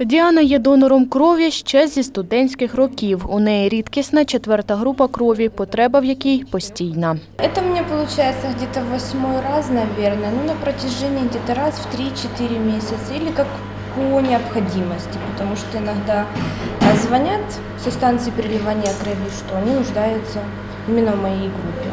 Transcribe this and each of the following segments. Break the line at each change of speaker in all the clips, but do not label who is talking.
Діана є донором крові ще зі студентських років. У неї рідкісна четверта група крові, потреба в якій постійна.
Это мне получается где-то восьмой раз, наверное, ну на протяжении где-то раз в 3-4 месяца или как по необходимости, потому что иногда а, звонят со станции переливания крови, что они нуждаются именно в моей группе.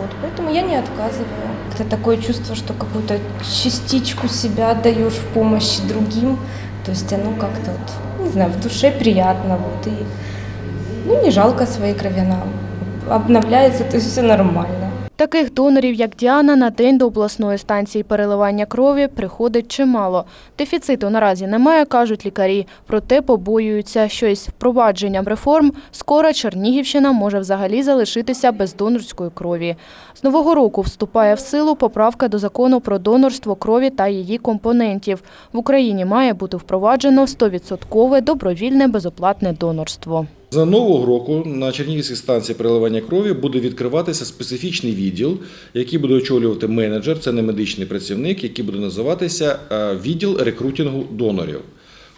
Вот, поэтому я не отказываю. Это такое чувство, что какую-то частичку себя отдаешь в помощь другим. то есть оно как-то, вот, не знаю, в душе приятно. Вот, и ну, не жалко своей крови, она обновляется, то есть все нормально.
Таких донорів, як Діана, на день до обласної станції переливання крові приходить чимало. Дефіциту наразі немає, кажуть лікарі. Проте побоюються, що із впровадженням реформ скоро Чернігівщина може взагалі залишитися без донорської крові. З нового року вступає в силу поправка до закону про донорство крові та її компонентів. В Україні має бути впроваджено 100% добровільне безоплатне донорство.
За нового року на Чернігівській станції переливання крові буде відкриватися специфічний відділ, який буде очолювати менеджер, це не медичний працівник, який буде називатися е, відділ рекрутингу донорів.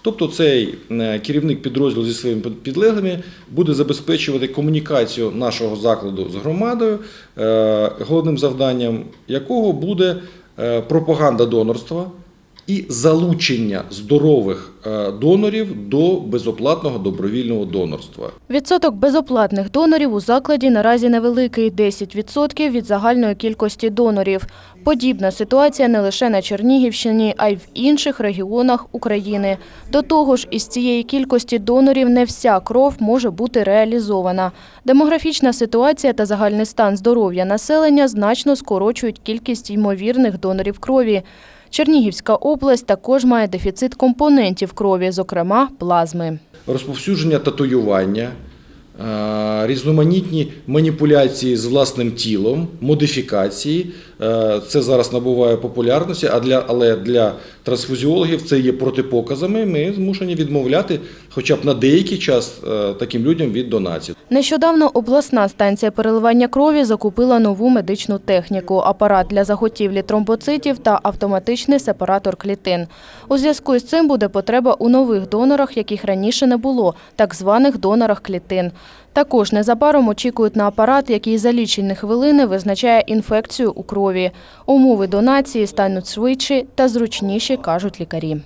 Тобто цей е, керівник підрозділу зі своїми підлеглими буде забезпечувати комунікацію нашого закладу з громадою, е, головним завданням якого буде пропаганда донорства і залучення здорових е, донорів до безоплатного добровільного донорства.
Відсоток безоплатних донорів у закладі наразі невеликий – 10% від загальної кількості донорів. Подібна ситуація не лише на Чернігівщині, а й в інших регіонах України. До того ж, із цієї кількості донорів не вся кров може бути реалізована. Демографічна ситуація та загальний стан здоров'я населення значно скорочують кількість ймовірних донорів крові. Чернігівська область також має дефіцит компонентів крові, зокрема плазми.
розповсюдження татуювання, різноманітні маніпуляції з власним тілом, модифікації. Е, Це зараз набуває популярності, а для, але для трансфузіологів це є протипоказами. Ми змушені відмовляти хоча б на деякий час е, таким людям від донації.
Нещодавно обласна станція переливання крові закупила нову медичну техніку, апарат для заготівлі тромбоцитів та автоматичний сепаратор клітин. У зв'язку з цим буде потреба у нових донорах, яких раніше не було, так званих донорах клітин. Також незабаром очікують на апарат, який за лічені хвилини визначає інфекцію у крові. Умови донації стануть швидші та зручніші, кажуть лікарі.